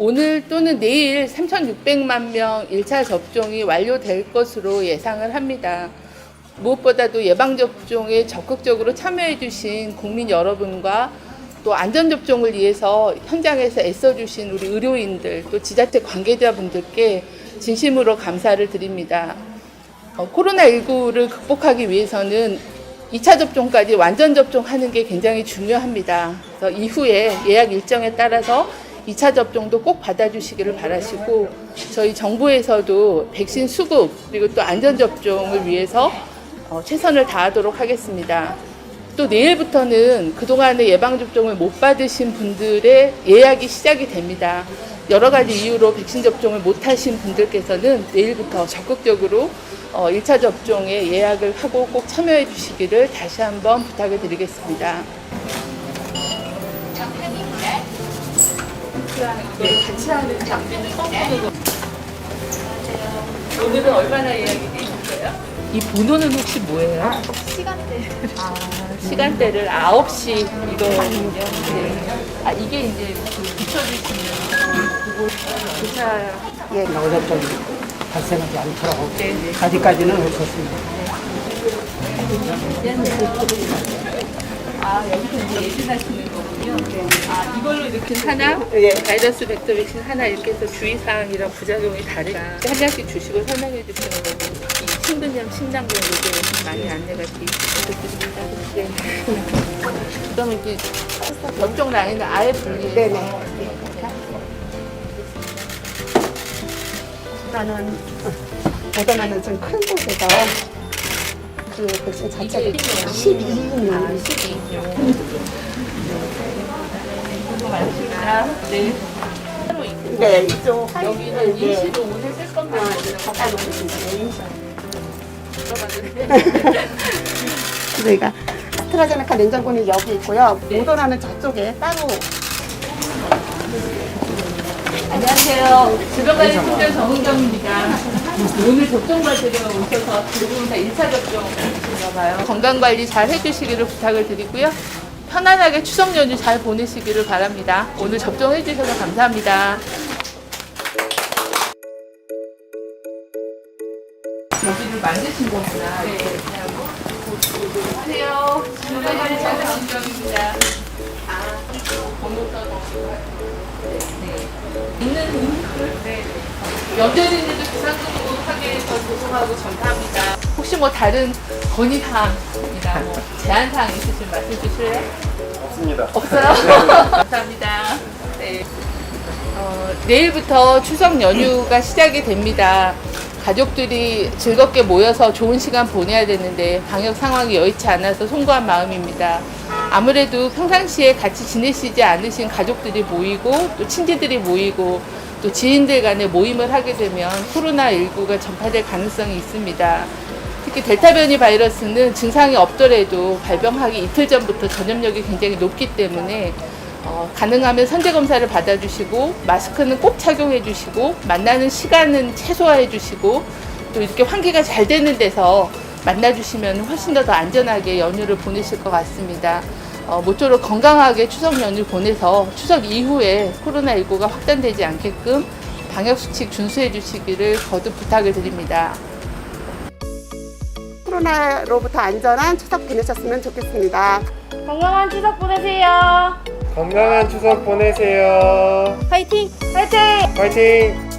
정부는 내일 3,600만 명 1차 접종이 완료될 것으로 예상을 합니다. 무엇보다도 예방접종에 적극적으로 참여해주신 국민 여러분과 또 안전접종을 위해서 현장에서 애써주신 우리 의료인들 또 지자체 관계자분들께 진심으로 감사를 드립니다. 어, 코로나19를 극복하기 위해서는 2차 접종까지 완전 접종하는 게 굉장히 중요합니다. 이후에 예약 일정에 따라서 2차 접종도 꼭 받아주시기를 바라시고 저희 정부에서도 백신 수급 그리고 또 안전 접종을 위해서 어, 최선을 다하도록 하겠습니다. 또 내일부터는 그동안에 예방접종을 못 받으신 분들의 예약이 시작이 됩니다. 여러 가지 이유로 백신 접종을 못 하신 분들께서는 내일부터 적극적으로 어, 1차 접종에 예약을 하고 꼭 참여해 주시기를 다시 한번 부탁을 드리겠습니다. 같이 하는 장비는 오늘은 얼마나 예약이 돼 있어요? 이 번호는 혹시 뭐예요? 시간대. 아, 시간대를 9시 이거거든요. 네. 아, 이게 이제 그 붙여주시면 그거 교차 예, 노접종이 발생하지 않도록 네네. 아직까지는 없었습니다. 아, 여기서 이제 예진하시는 거군요. 아, 이걸로 이렇게 하나, 예. 바이러스 벡터 백신 하나 이렇게 해서 주의사항이랑 부작용이 다르다. 한 장씩 주시고 설명해 주시는 거고, 이 친근염 신당공도 많이 안내가 돼 있습니다. 네. 그러면 이제 접종 라인을 아예 분리해서 네네. 나는 보다는 좀 큰 곳에서 그 백신 이게 12인용. 아, 12인용. 네. 네, 이쪽 여기는 네. 임시로 오늘 쓸 겁니다. 갖다 놓으시면 들어가는데. 저희가 아스트라제네카 냉장고는 여기 있고요. 모더나는 저쪽에 따로 안녕하세요. 주변관리 팀장 정은경입니다. 오늘 접종 받으러 오셔서 대부분 다 1차 접종이신가 봐요. 건강관리 잘 해주시기를 부탁을 드리고요. 편안하게 추석 연휴 잘 보내시기를 바랍니다. 오늘 접종해 주셔서 감사합니다. 여기를 만드신 거구나. 네. 안녕하세요. 주변관리 팀장 정은경입니다. 아, 번호 써놓은 있는 음식을 네. 연대리님도 비상금으로 하게 해서 죄송하고 전파합니다. 혹시 뭐 다른 건의사항이나 뭐 제한사항 있으시면 말씀 주실래요? 없습니다. 없어요? 감사합니다. 네. 어, 내일부터 추석 연휴가 시작이 됩니다. 가족들이 즐겁게 모여서 좋은 시간 보내야 되는데 방역 상황이 여의치 않아서 송구한 마음입니다. 아무래도 평상시에 같이 지내시지 않으신 가족들이 모이고 또 친지들이 모이고 또 지인들 간에 모임을 하게 되면 코로나19가 전파될 가능성이 있습니다. 특히 델타 변이 바이러스는 증상이 없더라도 발병하기 이틀 전부터 전염력이 굉장히 높기 때문에 어, 가능하면 선제 검사를 받아주시고 마스크는 꼭 착용해 주시고 만나는 시간은 최소화해 주시고 또 이렇게 환기가 잘 되는 데서 만나 주시면 훨씬 더, 더 안전하게 연휴를 보내실 것 같습니다. 어, 모쪼록 건강하게 추석 연휴 보내서 추석 이후에 코로나19가 확산되지 않게끔 방역 수칙 준수해 주시기를 거듭 부탁을 드립니다. 코로나로부터 안전한 추석 보내셨으면 좋겠습니다. 건강한 추석 보내세요. 건강한 추석 보내세요. 화이팅! 화이팅! 화이팅!